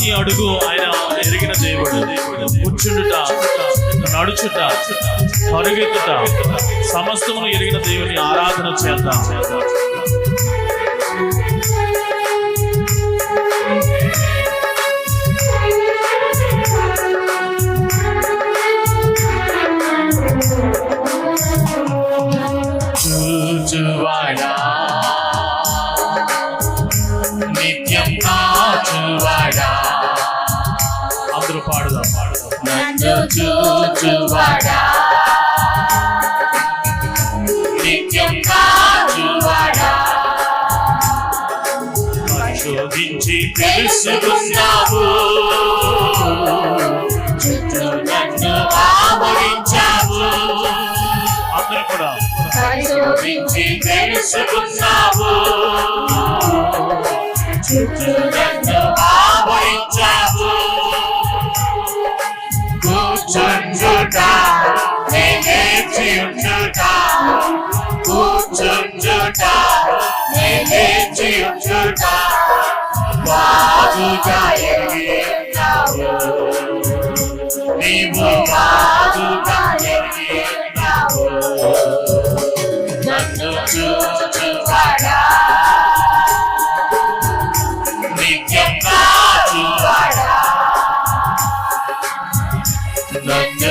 ప్రతి అడుగు ఆయన ఎరిగిన దేవుడు. కూర్చుండుట నడుచుట పరుగెత్తుట సమస్తమును ఎరిగిన దేవుని ఆరాధన చేద్దాం. పరిశోధించి తెలుసుకున్నావు. చుట్టూ నన్ను ఆవరించావు. కూర్చుంచుట నేనేచి ఉంచుట కూర్చుంచుట నేనేచి ఉంచుట బాగుగా ఎరిగినావు నీవు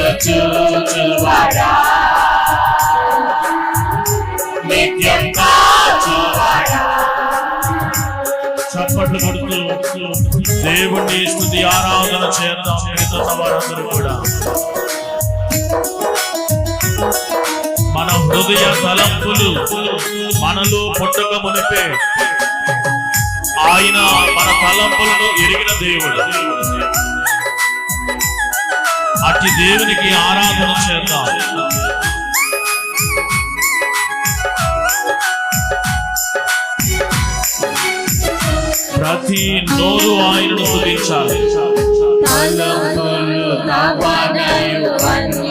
చూచువాడా నిత్యం కాచువాడా? చప్పట్లు కొడుతూ దేవుణ్ణి స్థుతి ఆరాధన చేద్దాం. మిగతా వారందరూ కూడా. మన హృదయ తలంపులు మనలో పుట్టక మునిపే ఆయన మన తలంపులను ఎరిగిన దేవుడు. అట్టి దేవునికి ఆరాధన చేద్దాం. ప్రతి నోరు ఆయనను స్థుతించాలి తలంపులు తపనలు అన్నీ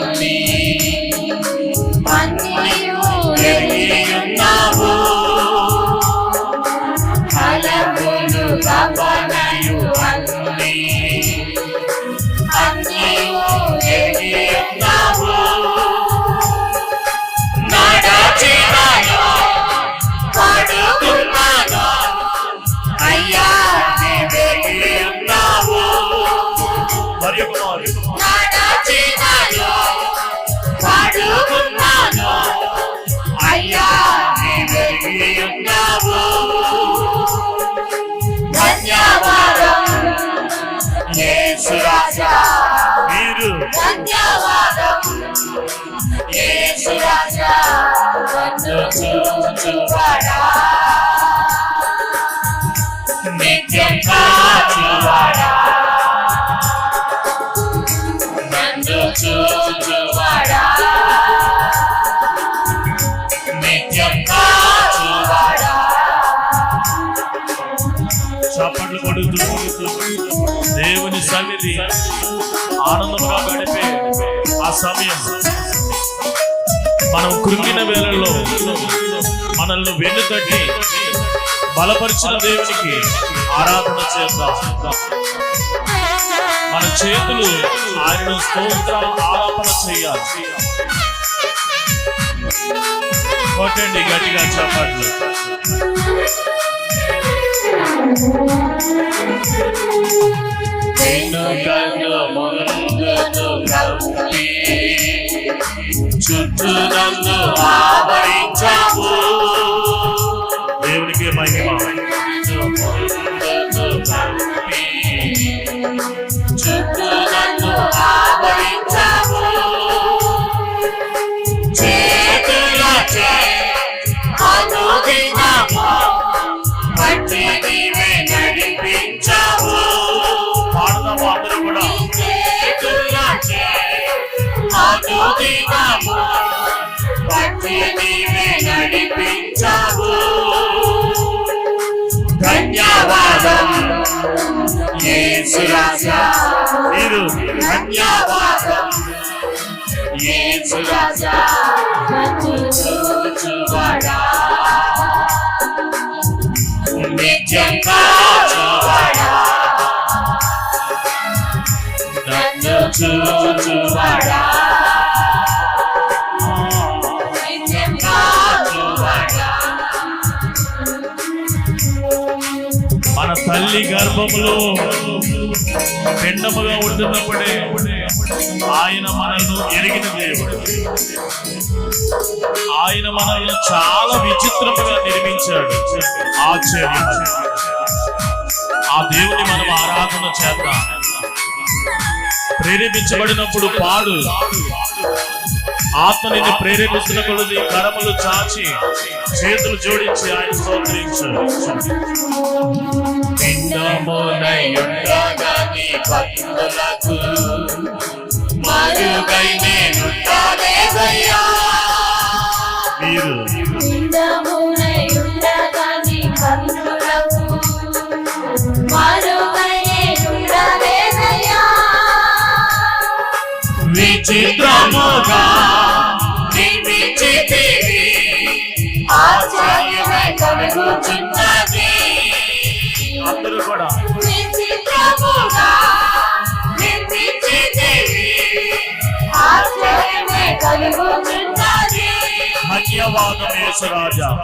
అయ్యా నీవెరిగియున్నావు. ధన్యవాదం. మీరు ధన్యవాదం. యేసు రాజా. నన్ను చూచువాడా? చప్పట్లు కొడుతూ దేవుని సన్నిధి ఆనందంగా గడిపే ఆ సమయం. మనం కృంగిన వేళల్లో మనల్ని వెన్నుతట్టి బలపరిచిన దేవునికి ఆరాధన చేద్దాం. మన చేతులు ఆయన స్తోత్ర ఆరాపణ చేయాలి. కొట్టండి గట్టిగా చప్పట్లు నిన్ను కన్ను ముందును చుట్టూ నన్ను అనుదినము పట్టి నీవే నడిపించావు. ధన్యవాదం మీరు ధన్యవాదం యేసు రాజా. నన్ను చూచువాడా తల్లి గర్భములో పిండముగా ఉంటున్నప్పుడే ఆయన మనల్ని ఎరిగిన దేవుడు. ఆయన మనల్ని చాలా విచిత్రముగా నిర్మించాడు. ఆశ్చర్యం. ఆ దేవుని మనం ఆరాధన చేద్దాం. ప్రేరేపించబడినప్పుడు పాడు. ఆత్మ నిన్ను ప్రేరేపిస్తున్న కొలది కరములు చాచి చేతులు జోడించి ఆయన స్తోత్రించాడు పిండమునయుండగా నీ భక్తులకు మరుగై నేనుండాలేదయ్యా మీరు నిందమునయుండగా నీ కన్నులకు మరువైనయుండలేదయ్యా. విచిత్రముగా నిర్మించితివి ఆశ్చర్యమే కలుగుచున్నది. అందరూ కూడా.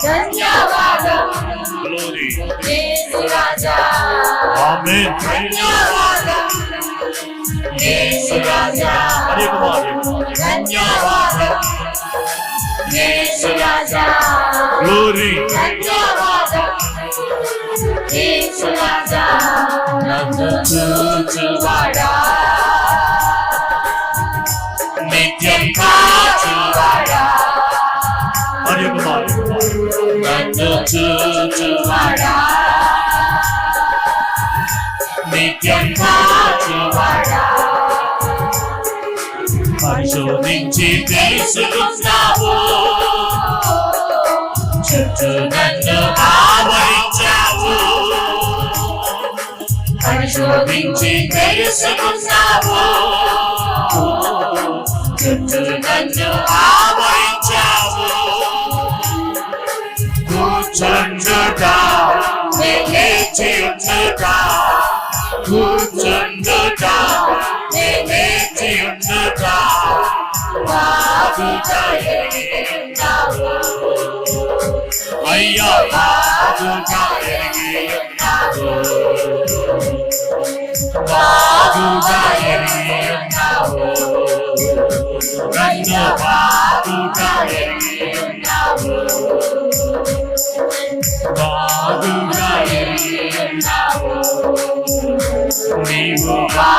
ధన్యవాదం. యేసురాజా. ఆమేన్ ధన్యవాదం. యేసురాజా. హరి కుమార్ ధన్యవాదం. యేసురాజా. గ్లోరీ ధన్యవాదం. యేసురాజా నన్ను చూచువాడా. నిత్యం కాచువాడా. నన్ను చూచువాడా. నిత్యం కాచువాడా. పరిశోధించి తెలుసుకున్నావు. చుట్టూ నన్ను శోభించి తెలుసుకున్నావు చుట్టూ నన్ను ఆవరించావు కూర్చుండుగా లేచి లేచి ఎరిగి ఉన్నావు బాగుగా ఎరిగి ఉన్నావు నన్ను బాగుగా ఎరిగి ఉన్నావు బాగుగా ఎరిగి ఉన్నావు నీవు బాగుగా